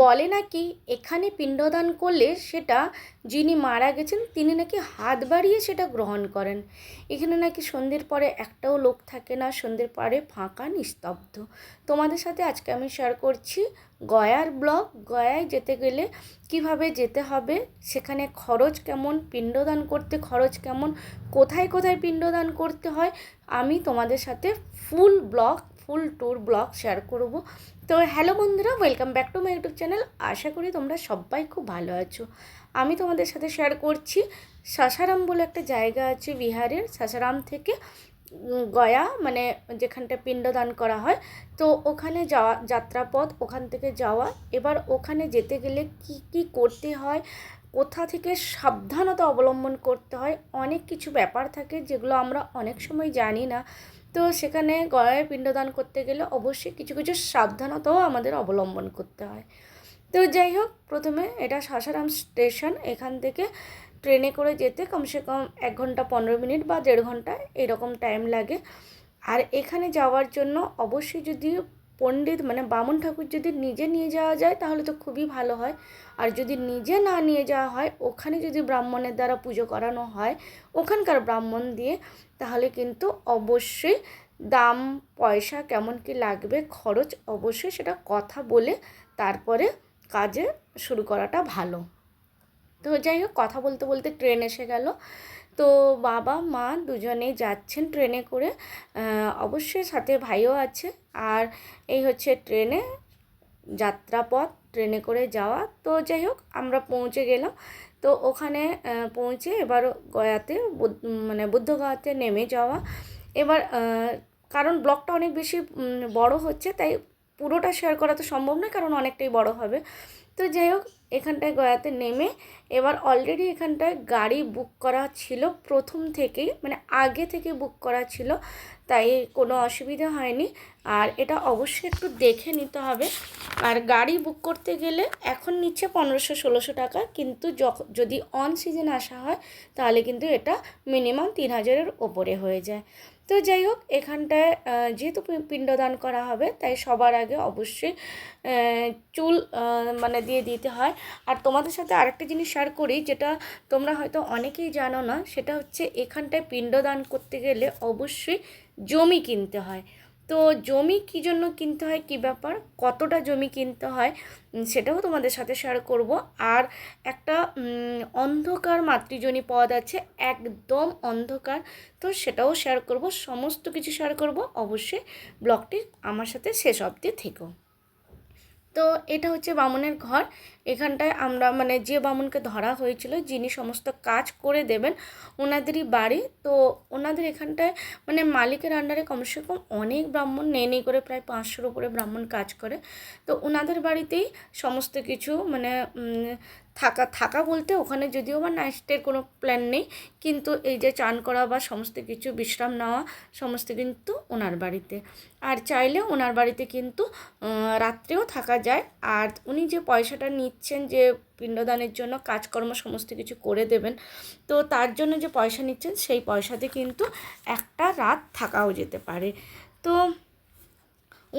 বলে নাকি এখানে পিণ্ডদান করলে সেটা যিনি মারা গেছেন, তিনি নাকি হাত বাড়িয়ে সেটা গ্রহণ করেন। এখানে নাকি সন্ধ্যের পরে একটাও লোক থাকে না, সন্ধ্যের পরে ফাঁকা, নিস্তব্ধ। তোমাদের সাথে আজকে আমি শেয়ার করছি গয়ার ব্লক গয়ায় যেতে গেলে কীভাবে যেতে হবে, সেখানে খরচ কেমন, পিণ্ডদান করতে খরচ কেমন, কোথায় কোথায় পিণ্ডদান করতে হয়, আমি তোমাদের সাথে full blog full tour blog share করব। তো হ্যালো বন্ধুরা welcome back to my YouTube channel আশা করি তোমরা সবাই খুব ভালো আছো। আমি তোমাদের সাথে শেয়ার করছি সাসারাম বলে একটা জায়গা আছে বিহারের, সাসারাম থেকে গয়া মানে যেখানটা পিণ্ডদান করা হয়। তো ওখানে যাওয়া, যাত্রাপথ, ওখান থেকে যাওয়া। এবার ওখানে যেতে গেলে কি কি করতে হয়, কোথা থেকে সাবধানতা অবলম্বন করতে হয়, অনেক কিছু ব্যাপার থাকে যেগুলো আমরা অনেক সময় জানি না। তো সেখানে গয়ায় পিণ্ডদান করতে গেলে অবশ্যই কিছু কিছু সাবধানতাও আমাদের অবলম্বন করতে হয়। তো যাই হোক, প্রথমে এটা সাসারাম স্টেশন, এখান থেকে ট্রেনে করে যেতে কমসে কম এক ঘণ্টা পনেরো মিনিট বা দেড় ঘণ্টা এরকম টাইম লাগে। আর এখানে যাওয়ার জন্য অবশ্যই যদি পণ্ডিত মানে বামন ঠাকুর যদি নিজে নিয়ে যাওয়া যায়, তাহলে তো খুবই ভালো হয়। আর যদি নিজে না নিয়ে যাওয়া হয়, ওখানে যদি ব্রাহ্মণের দ্বারা পুজো করানো হয়, ওখানকার ব্রাহ্মণ দিয়ে, তাহলে কিন্তু অবশ্যই দাম, পয়সা কেমন কি লাগবে, খরচ অবশ্যই সেটা কথা বলে তারপরে কাজে শুরু করাটা ভালো। তো যাই হোক, কথা বলতে বলতে ট্রেন এসে গেল। তো বাবা, মা দুজনেই যাচ্ছেন ট্রেনে করে। অবশ্যই সাথে ভাইও আছে। আর এই হচ্ছে ট্রেনে যাত্রাপথ, ট্রেনে করে যাওয়া। তো যাই হোক, আমরা পৌঁছে গেলাম। তো ওখানে পৌঁছে এবার গয়াতে মানে বুদ্ধগয়াতে নেমে যাওয়া। এবার কারণ ব্লকটা অনেক বেশি বড় হচ্ছে, তাই পুরোটা শেয়ার করা তো সম্ভব নয়, কারণ অনেকটাই বড় হবে। তো যাই হোক, এখানটায় গয়াতে নেমে এবার অলরেডি এখানটায় গাড়ি বুক করা ছিল, প্রথম থেকেই মানে আগে থেকে বুক করা ছিল, তাই কোনো অসুবিধা হয়নি। আর এটা অবশ্যই একটু দেখে নিতে হবে। আর গাড়ি বুক করতে গেলে এখন নিচ্ছে পনেরোশো ষোলোশো টাকা, কিন্তু যদি অন সিজন আসা হয়, তাহলে কিন্তু এটা মিনিমাম তিন হাজারের ওপরে হয়ে যায়। তো যাই হোক, এখানটায় যেহেতু পিণ্ডদান করা হবে, তাই সবার আগে অবশ্যই চুল মানে দিয়ে দিতে হয়। আর তোমাদের সাথে আরেকটা জিনিস শেয়ার করি, যেটা তোমরা হয়তো অনেকেই জানো না, সেটা হচ্ছে এখানটায় পিণ্ডদান করতে গেলে অবশ্যই জমি কিনতে হয়। তো জমি কী জন্য কিনতে হয়, কী ব্যাপার, কতটা জমি কিনতে হয় সেটাও তোমাদের সাথে শেয়ার করব। আর একটা অন্ধকার মাতৃজনী পদ আছে, একদম অন্ধকার, তো সেটাও শেয়ার করব, সমস্ত কিছু শেয়ার করব, অবশ্যই ব্লগটি আমার সাথে শেষ অবধি থেকো। তো এটা হচ্ছে বামনের ঘর এখানটায় আমরা মানে যে বামুনকে ধরা হয়েছিল, যিনি সমস্ত কাজ করে দেবেন ওনাদেরই বাড়ি। তো ওনাদের এখানটায় মানে মালিকের আন্ডারে কমসে কম অনেক ব্রাহ্মণ, নেই নেই করে প্রায় পাঁচশোর উপরে ব্রাহ্মণ কাজ করে। তো ওনাদের বাড়িতেই সমস্ত কিছু মানে থাকা থাকা বলতে ওখানে যদিও বা নাইটের কোনো প্ল্যান নেই, কিন্তু এই যে চান করা বা সমস্ত কিছু, বিশ্রাম নেওয়া সমস্ত কিন্তু ওনার বাড়িতে। আর চাইলে ওনার বাড়িতে কিন্তু রাত্রেও থাকা যায়। আর উনি যে পয়সাটা নিচ্ছেন যে পিণ্ডদানের জন্য কাজকর্ম সমস্ত কিছু করে দেবেন। তো তার জন্য যে পয়সা নিচ্ছেন, সেই পয়সাতে কিন্তু একটা রাত থাকাও যেতে পারে। তো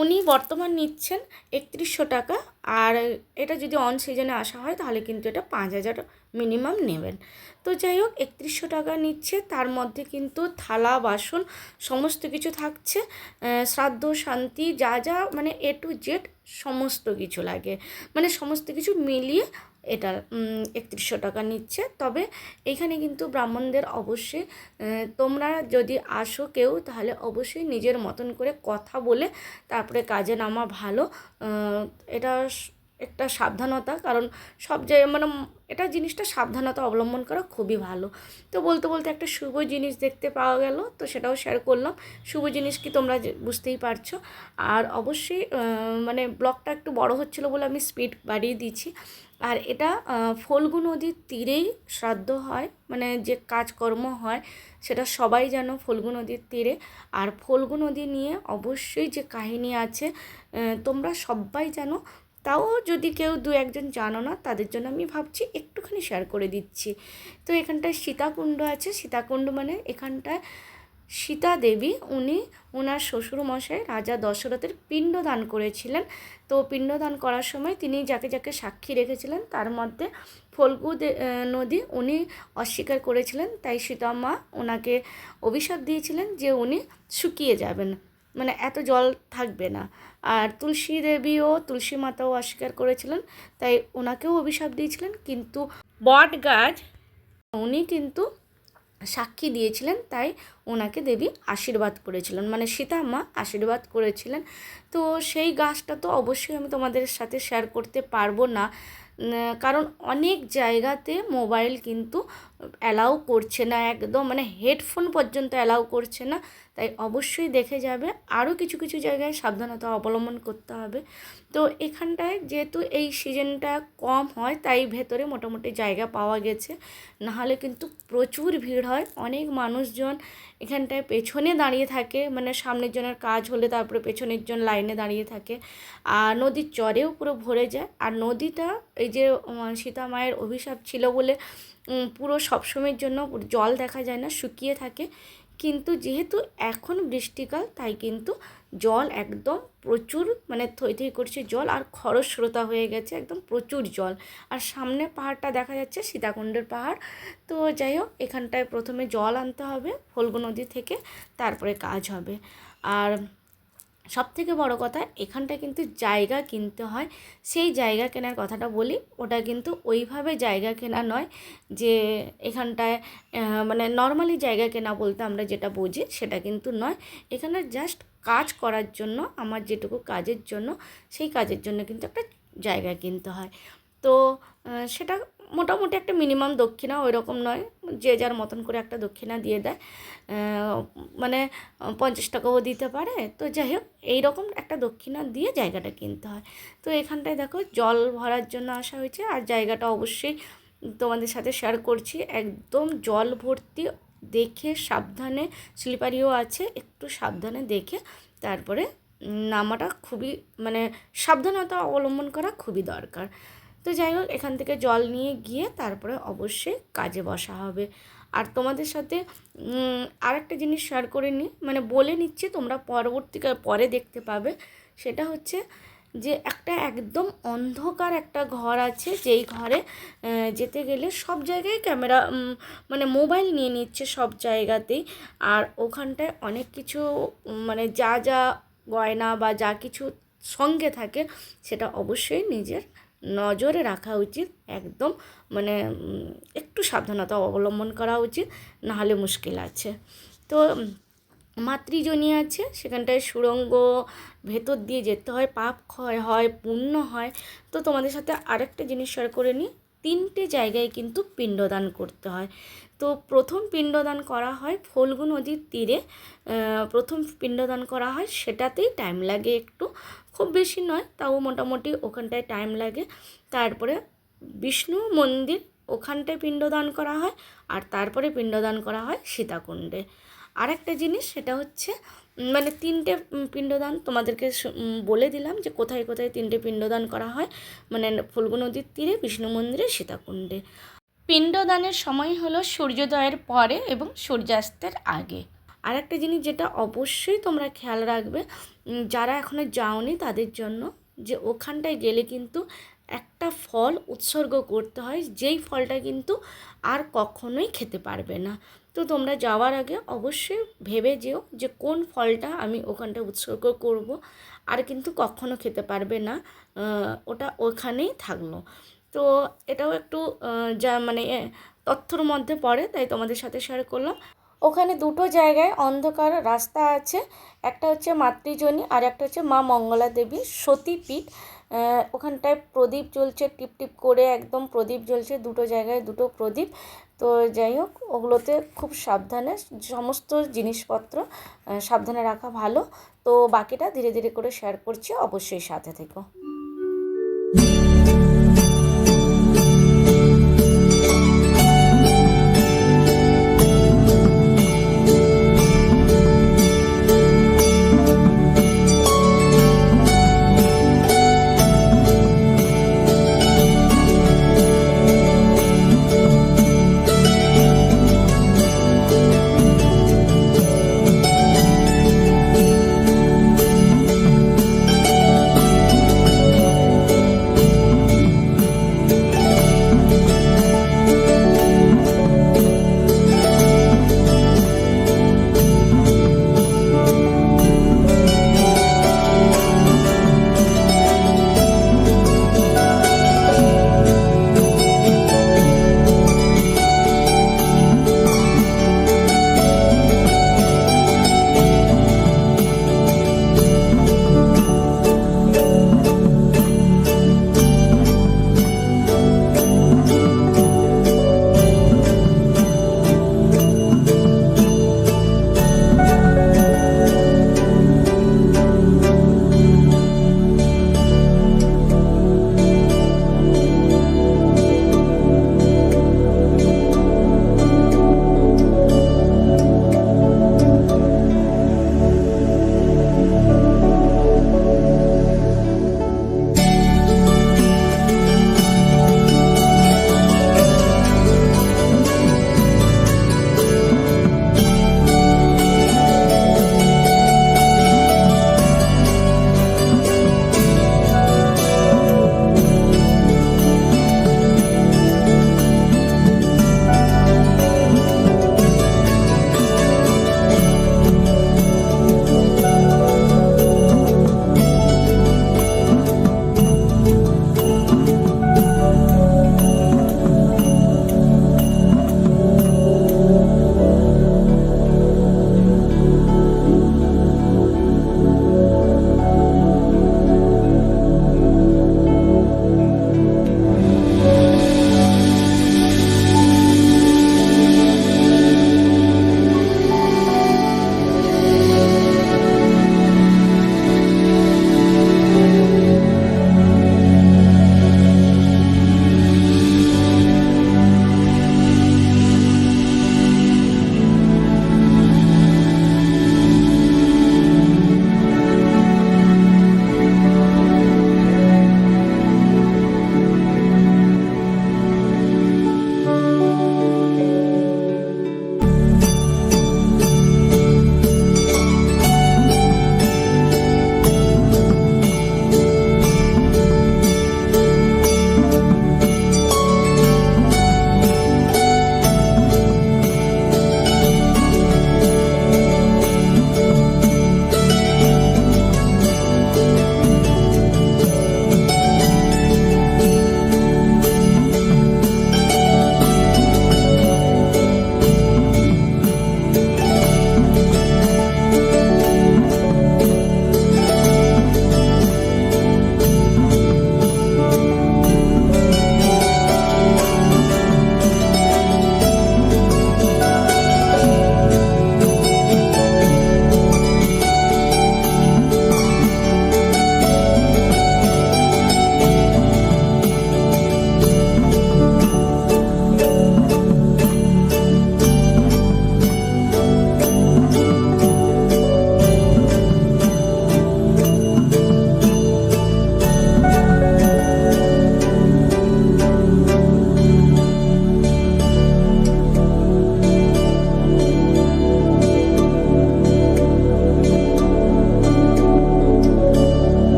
উনি বর্তমান নিচ্ছেন একত্রিশশো টাকা, আর এটা যদি অন সিজনে আসা হয়, তাহলে কিন্তু এটা পাঁচ হাজার মিনিমাম নেবেন। তো যাই হোক, একত্রিশশো টাকা নিচ্ছে। তার মধ্যে কিন্তু থালা, বাসন, সমস্ত কিছু থাকছে। শ্রাদ্ধ, শান্তি, যা যা মানে এ টু জেড সমস্ত কিছু লাগে। মানে সমস্ত কিছু মিলিয়ে এটা একত্রিশশো টাকা নিচ্ছে। তবে এখানে কিন্তু ব্রাহ্মণদের অবশ্যই তোমরা যদি আসো কেউ, তাহলে অবশ্যই নিজের মতন করে কথা বলে তারপরে কাজে নামা ভালো। এটা একটা সাবধানতা, কারণ সব জায়গায় মানে এটা জিনিসটা সাবধানতা অবলম্বন করা খুবই ভালো। তো বলতে বলতে একটা শুভ জিনিস দেখতে পাওয়া গেল, তো সেটাও শেয়ার করলাম। শুভ জিনিস কি তোমরা বুঝতেই পারছ। আর অবশ্যই মানে ব্লগটা একটু বড় হচ্ছিল বলে আমি স্পিড বাড়িয়ে দিচ্ছি আর এটা ফল্গু নদীর তীরেই শ্রাদ্ধ হয় মানে যে কাজকর্ম হয়, সেটা সবাই জানো ফল্গু নদীর তীরে। আর ফল্গু নদী নিয়ে অবশ্যই যে কাহিনী আছে তোমরা সবাই জানো তাও যদি কেউ দু একজন জানো না, তাদের জন্য আমি ভাবছি একটুখানি শেয়ার করে দিচ্ছি। তো এখানটায় সীতাকুণ্ড আছে। সীতাকুণ্ড মানে এখানটায় সীতা দেবী, উনি ওনার শ্বশুরমশাই রাজা দশরথের পিণ্ডদান করেছিলেন। তো পিণ্ডদান করার সময় তিনি যাকে যাকে সাক্ষী রেখেছিলেন, তার মধ্যে ফল্গু নদী উনি অস্বীকার করেছিলেন। তাই সীতামা ওনাকে অভিশাপ দিয়েছিলেন যে উনি শুকিয়ে যাবেন। মানে এত জল থাকবে না। আর তুলসী দেবীও তুলসী মাতাও অস্বীকার করেছিলেন, তাই ওনাকেও অভিশাপ দিয়েছিলেন, কিন্তু বট গাছ উনি কিন্তু সাক্ষী দিয়েছিলেন, তাই ওনাকে দেবী আশীর্বাদ করেছিলেন মানে সীতা মা আশীর্বাদ করেছিলেন। তো সেই গাছটা তো অবশ্যই আমি তোমাদের সাথে শেয়ার করতে পারব না কারণ অনেক জায়গাতে মোবাইল কিন্তু অ্যালাউ করছে না, একদম মানে হেডফোন পর্যন্ত অ্যালাউ করছে না তাই অবশ্যই দেখে যাবে। আরও কিছু কিছু জায়গায় সাবধানতা অবলম্বন করতে হবে। তো এখানটায় যেহেতু এই সিজনটা কম হয়, তাই ভেতরে মোটামুটি জায়গা পাওয়া গেছে। নাহলে কিন্তু প্রচুর ভিড় হয়। অনেক মানুষজন এখানটায় পেছনে দাঁড়িয়ে থাকে। মানে সামনের জনের কাজ হলে তারপরে পেছনের জন লাইনে দাঁড়িয়ে থাকে। আর নদীর চরেও পুরো ভরে যায়। আর নদীটা এই যে সীতা মায়ের অভিশাপ ছিল বলে পুরো সবসময়ের জন্য জল দেখা যায় না, শুকিয়ে থাকে। কিন্তু যেহেতু এখন বৃষ্টিকাল, তাই কিন্তু জল একদম প্রচুর মানে থই থই করছে জল আর খরস্রোতা হয়ে গেছে, একদম প্রচুর জল। আর সামনে পাহাড়টা দেখা যাচ্ছে, সীতাকুণ্ডের পাহাড়। তো যাই হোক, এখানটায় প্রথমে জল আনতে হবে, ফল্গু নদী থেকে তারপরে কাজ হবে। আর সব থেকে বড় কথা, এখানটা কিন্তু জায়গা কিনতে হয়। সেই জায়গা কেনার কথাটা বলি, ওটা কিন্তু ওইভাবে জায়গা কেনা নয় যে এখানটায় মানে নর্মালি জায়গা কেনা বলতে আমরা যেটা বুঝি সেটা কিন্তু নয়। এখানে জাস্ট কাজ করার জন্য, আমার যেটুকু কাজের জন্য, সেই কাজের জন্য কিন্তু একটা জায়গা কিনতে হয়। তো সেটা মোটামুটি একটা মিনিমাম দক্ষিণা ওই রকম নয়। যে যার মতন করে একটা দক্ষিণা দিয়ে দেয়। মানে পঞ্চাশ টাকাও দিতে পারে। তো যাই হোক, এইরকম একটা দক্ষিণা দিয়ে জায়গাটা কিনতে হয়। তো এখানটায় দেখো, জল ভরার জন্য আসা হয়েছে। আর জায়গাটা অবশ্যই তোমাদের সাথে শেয়ার করছি। একদম জল ভর্তি, দেখে সাবধানে স্লিপারিও আছে, একটু সাবধানে দেখে তারপরে নামাটা খুবই মানে সাবধানতা অবলম্বন করা খুবই দরকার। তো যাই হোক, এখান থেকে জল নিয়ে গিয়ে তারপরে অবশ্যই কাজে বসা হবে। আর তোমাদের সাথে আর একটা জিনিস শেয়ার করে নিই। মানে বলে নিচ্ছি, তোমরা পরবর্তীকাল পরে দেখতে পাবে। সেটা হচ্ছে যে একটা একদম অন্ধকার একটা ঘর আছে, যেই ঘরে যেতে গেলে সব জায়গায় ক্যামেরা মানে মোবাইল নিয়ে নিচ্ছে সব জায়গাতেই। আর ওখানটায় অনেক কিছু মানে যা যা গয়না বা যা কিছু সঙ্গে থাকে, সেটা অবশ্যই নিজের নজরে রাখা উচিত, একদম মানে একটু সাবধানতা অবলম্বন করা উচিত নাহলে মুশকিল আছে। তো মাতৃজনী আছে, সেখানটায় সুড়ঙ্গ, ভেতর দিয়ে যেতে হয়, পাপ ক্ষয় হয়, পুণ্য হয়। তো তোমাদের সাথে আরেকটা জিনিস শেয়ার করে নিই, তিনটে জায়গায় কিন্তু পিণ্ডদান করতে হয়। তো প্রথম পিণ্ডদান করা হয় ফল্গু নদীর তীরে। প্রথম পিণ্ডদান করা হয় সেটাতেই টাইম লাগে একটু। খুব বেশি নয়, তাও মোটামুটি ওখানটায় টাইম লাগে। তারপরে বিষ্ণু মন্দির, ওখানটায় পিণ্ডদান করা হয় আর তারপরে পিণ্ডদান করা হয় সীতাকুণ্ডে। আরেকটা জিনিস সেটা হচ্ছে মানে তিনটে পিণ্ডদান তোমাদেরকে বলে দিলাম যে কোথায় কোথায় তিনটে পিণ্ডদান করা হয়। মানে ফল্গু নদীর তীরে, বিষ্ণু মন্দিরে, সীতাকুণ্ডে। পিণ্ডদানের সময় হলো সূর্যোদয়ের পরে এবং সূর্যাস্তের আগে। আর একটা জিনিস যেটা অবশ্যই তোমরা খেয়াল রাখবে যারা এখনও যাওনি তাদের জন্য যে ওখানটায় গেলে কিন্তু একটা ফল উৎসর্গ করতে হয়, যেই ফলটা কিন্তু আর কখনোই খেতে পারবে না। তো তোমরা যাওয়ার আগে অবশ্যই ভেবে যেও যে কোন ফলটা আমি ওখানটা উৎসর্গ করব, আর কিন্তু কখনো খেতে পারবে না ওটা ওখানেই থাকল। তো এটাও একটু যা মানে তথ্যর মধ্যে পড়ে, তাই তোমাদের সাথে শেয়ার করলাম। ওখানে দুটো জায়গায় অন্ধকার রাস্তা আছে, একটা হচ্ছে মাতৃজনী আর একটা হচ্ছে মা মঙ্গলা দেবীর সতীপীঠ। ওখানটায় প্রদীপ জ্বলছে, টিপ টিপ করে একদম প্রদীপ জ্বলছে, দুটো জায়গায় দুটো প্রদীপ। তো যাই হোক, ওগুলোতে খুব সাবধানে, সমস্ত জিনিসপত্র সাবধানে রাখা ভালো। তো বাকিটা ধীরে ধীরে করে শেয়ার করছি, অবশ্যই সাথে থেকো।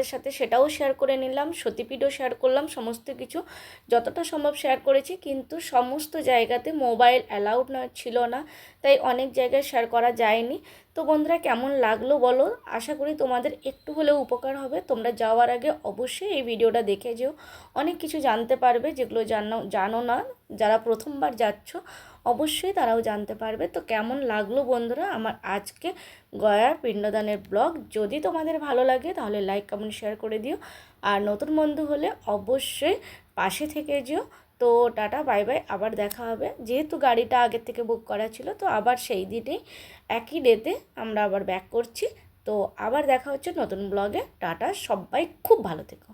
তোমাদের সাথে সেটাও শেয়ার করে নিলাম, সতীপীঠও শেয়ার করলাম, সমস্ত কিছু যতটা সম্ভব শেয়ার করেছি, কিন্তু সমস্ত জায়গাতে মোবাইল অ্যালাউড না, ছিল না, তাই অনেক জায়গায় শেয়ার করা যায়নি। তো বন্ধুরা, কেমন লাগল বলো? আশা করি তোমাদের একটু হলেও উপকার হবে। তোমরা যাওয়ার আগে অবশ্যই এই ভিডিওটা দেখে যেও। অনেক কিছু জানতে পারবে, যেগুলো জানো জানো না, যারা প্রথমবার যাচ্ছ অবশ্যই তারাও জানতে পারবে। তো কেমন লাগল বন্ধুরা আমার আজকে গয়ার পিণ্ডদানের ব্লগ? যদি তোমাদের ভালো লাগে তাহলে লাইক কমেন্ট শেয়ার করে দিও। আর নতুন বন্ধু হলে অবশ্যই পাশে থেকে যেও। তো টাটা বাই বাই আবার দেখা হবে। যেহেতু গাড়িটা আগের থেকে বুক করা ছিল, তো আবার সেই দিনেই একই ডেতে আমরা আবার ব্যাক করছি। তো আবার দেখা হচ্ছে নতুন ব্লগে। টাটা, সবাই খুব ভালো থেকো।